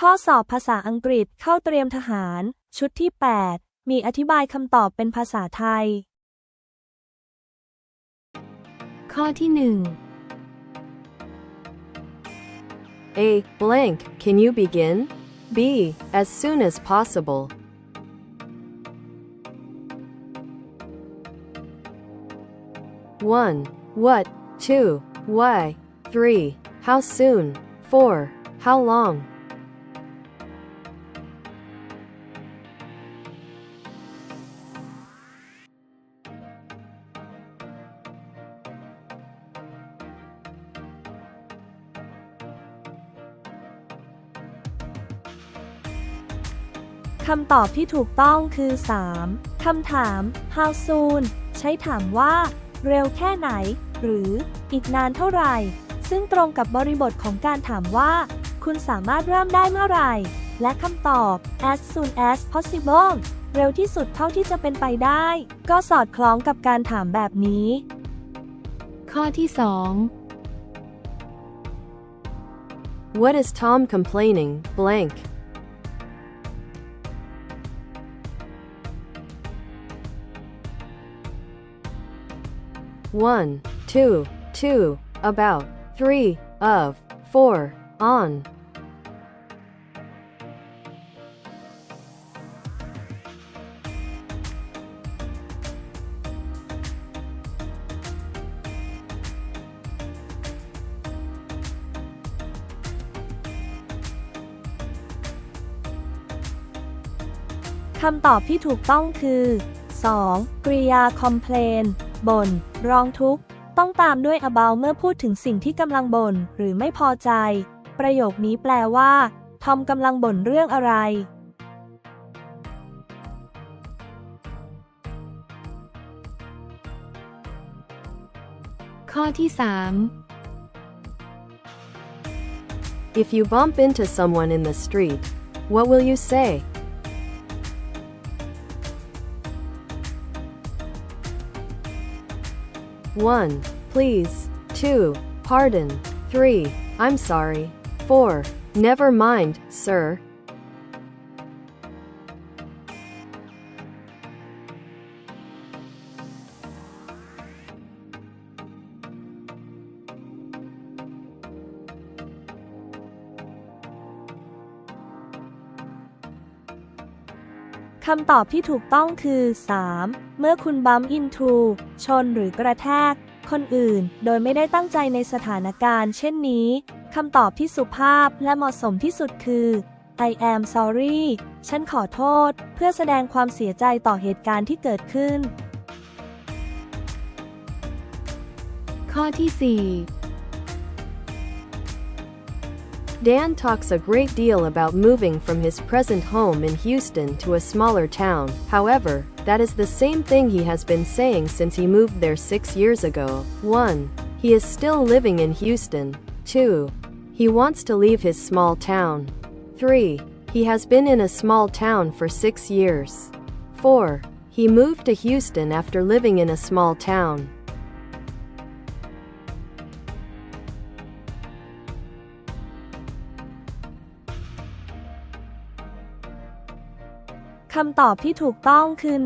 ข้อสอบภาษาอังกฤษเข้าเตรียมทหาร ชุดที่ 8 มีอธิบายคำตอบเป็นภาษาไทย ข้อที่ A. Blank, can you begin? B. As soon as possible. 1. What? 2. Why? 3. How soon? 4. How long? คำตอบที่ถูกต้องคือ 3. คำถาม how soon ใช้ถามว่า เร็วแค่ไหน หรือ อีกนานเท่าไหร่ ซึ่งตรงกับบริบทของการถามว่า คุณสามารถเริ่มได้เมื่อไหร่ และคำตอบ as soon as possible เร็วที่สุดเท่าที่จะเป็นไปได้ ก็สอดคล้องกับการถามแบบนี้ ข้อที่ What is Tom complaining? Blank. 1. 2. 2. About. 3. Of. 4. On. คำตอบที่ถูกต้องคือ 2. กริยา complain บ่นร้องทุกข์ ต้องตามด้วย about เมื่อพูดถึงสิ่งที่กำลังบ่นหรือไม่พอใจ ประโยคนี้แปลว่า ทอมกำลังบ่นเรื่องอะไร ข้อที่ If you bump into someone in the street, what will you say? 1. Please. 2. Pardon. 3. I'm sorry. 4. Never mind, sir. คำตอบที่ถูกต้องคือ 3. เมื่อคุณบัม into ชนหรือกระแทก คนอื่น โดยไม่ได้ตั้งใจในสถานการณ์ เช่นนี้คำตอบที่สุภาพและเหมาะสมที่สุดคือ I am sorry ฉันขอโทษ เพื่อแสดงความเสียใจต่อเหตุการณ์ที่เกิดขึ้น ข้อที่ Dan talks a great deal about moving from his present home in Houston to a smaller town. However, that is the same thing he has been saying since he moved there six years ago. 1. He is still living in Houston. 2. He wants to leave his small town. 3. He has been in a small town for six years. 4. He moved to Houston after living in a small town. คำตอบที่ถูกต้องคือ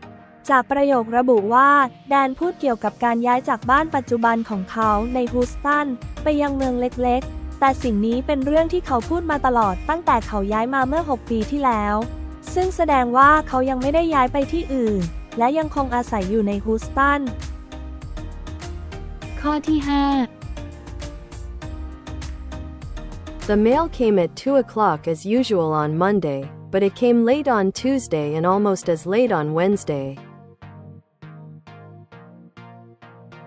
1. จากประโยคระบุว่า แดนพูดเกี่ยวกับการย้ายจากบ้านปัจจุบันของเขาในฮูสตัน ไปยังเมืองเล็กๆ แต่สิ่งนี้เป็นเรื่องที่เขาพูดมาตลอดตั้งแต่เขาย้ายมาเมื่อ 6 ปีที่แล้ว ซึ่งแสดงว่าเขายังไม่ได้ย้ายไปที่อื่น และยังคงอาศัยอยู่ในฮูสตัน ข้อที่ 5 The mail came at 2 o'clock as usual on Monday, but it came late on Tuesday and almost as late on Wednesday.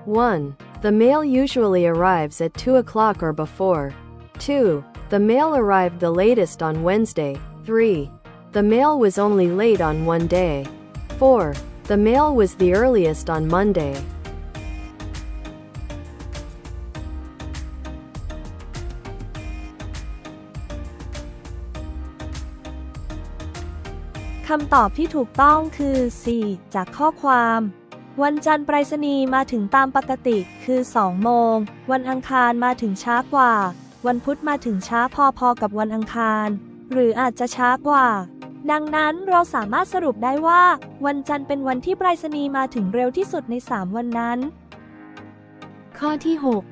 1. The mail usually arrives at 2 o'clock or before. 2. The mail arrived the latest on Wednesday. 3. The mail was only late on one day. 4. The mail was the earliest on Monday. คำตอบที่ถูกต้องคือ 4 จากข้อความ วันจันทร์ไปรษณีย์มาถึงตามปกติคือ 2 โมง วันอังคารมาถึงช้ากว่า วันพุธมาถึงช้าพอๆกับวันอังคาร หรืออาจจะช้ากว่า ดังนั้นเราสามารถสรุปได้ว่า วันจันทร์เป็นวันที่ไปรษณีย์มาถึงเร็วที่สุดใน 3 วันนั้น ข้อที่ 6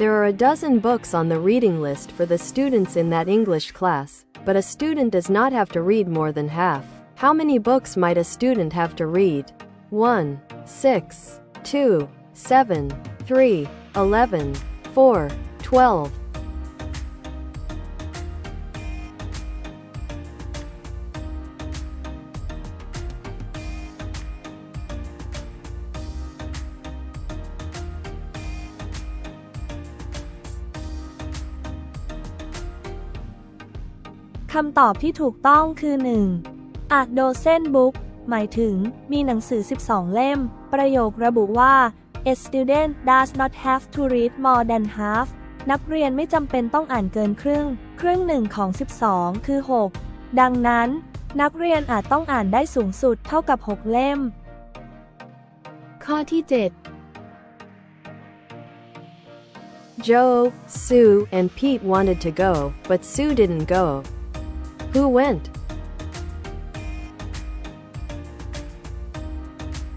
There are a dozen books on the reading list for the students in that English class, but a student does not have to read more than half. How many books might a student have to read? 1, 6, 2, 7, 3, 11, 4, 12. คำตอบที่ถูกต้องคือ 1. A dozen book หมายถึง มีหนังสือ 12 เล่ม ประโยคระบุว่า A student does not have to read more than half นักเรียนไม่จำเป็นต้องอ่านเกินครึ่ง ครึ่งหนึ่งของ 12 คือ 6 ดังนั้น นักเรียนอาจต้องอ่านได้สูงสุดเท่ากับ 6 เล่ม ข้อที่ 7 Joe, Sue, and Pete wanted to go, but Sue didn't go. Who went?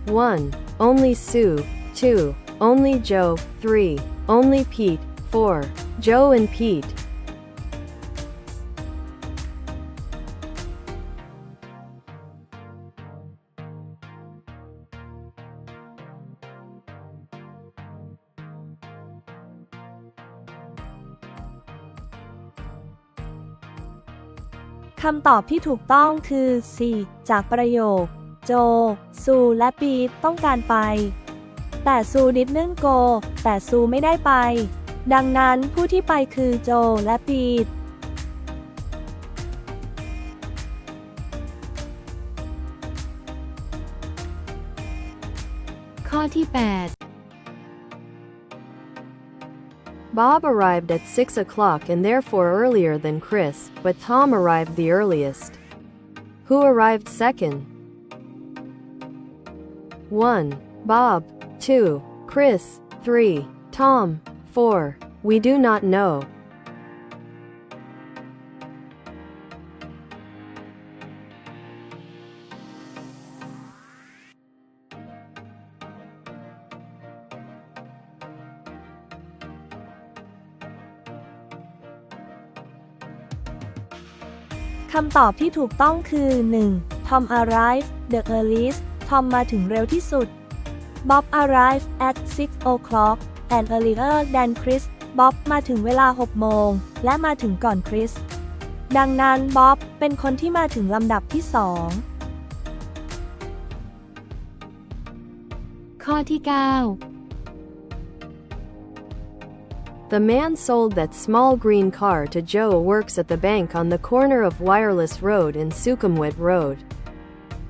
1. Only Sue. 2. Only Joe. 3. Only Pete. 4. Joe and Pete. คำตอบที่ถูกต้องคือ4จากประโยค โจ ซู และปีตต้องการไป แต่ซูดิดนึ่งโก แต่ซูไม่ได้ไป ดังนั้นผู้ที่ไปคือโจและปีตข้อที่ 8 Bob arrived at 6 o'clock and therefore earlier than Chris, but Tom arrived the earliest. Who arrived second? 1. Bob. 2. Chris. 3. Tom. 4. We do not know. คำตอบที่ถูกต้องคือ 1. Tom arrived the earliest Tom มาถึงเร็วที่สุด Bob arrived at 6 o'clock and earlier than Chris Bob มาถึงเวลา 6 โมง และมาถึงก่อนคริส ดังนั้นบ๊อบเป็นคนที่มาถึงลำดับที่ 2 ข้อที่ 9 The man sold that small green car to Joe works at the bank on the corner of Wireless Road and Sukhumvit Road.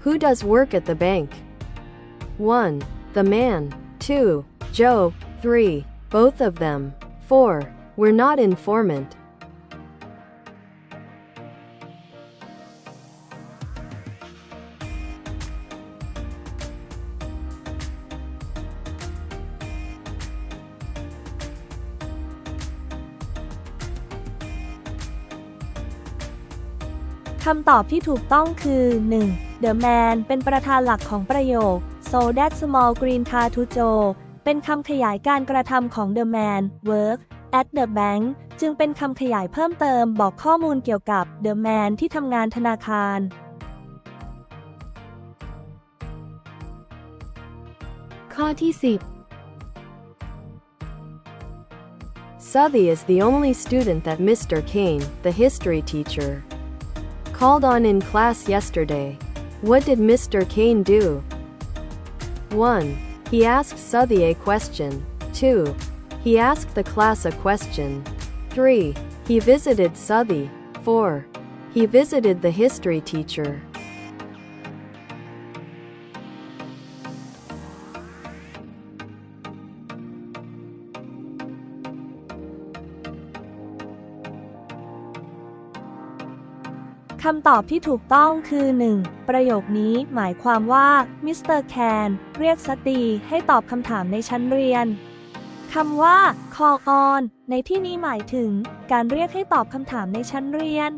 Who does work at the bank? 1. The man. 2. Joe. 3. Both of them. 4. We're not informant. คำตอบที่ถูกต้องคือ 1. The man เป็นประธานหลักของประโยค so that small green car to Joe เป็นคำขยายการกระทำของ the man work at the bank จึงเป็นคำขยายเพิ่มเติมบอกข้อมูลเกี่ยวกับ the man ที่ทำงานธนาคาร ข้อที่ 10 Southey is the only student that Mr. Kane, the history teacher, called on in class yesterday. What did Mr. Kane do? 1. He asked Southey a question. 2. He asked the class a question. 3. He visited Southey. 4. He visited the history teacher. คำตอบที่ถูกต้องคือ 1. ประโยคนี้หมายความว่ามิสเตอร์แคนเรียกสตีให้ตอบคำถามในชั้นเรียนคำว่า call on ในที่นี้หมายถึง การเรียกให้ตอบคำถามในชั้นเรียน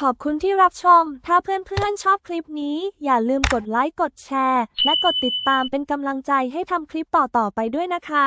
ขอบคุณที่รับชม ถ้าเพื่อนๆชอบคลิปนี้ อย่าลืมกดไลค์ กดแชร์ และกดติดตามเป็นกำลังใจให้ทำคลิปต่อๆไปด้วยนะคะ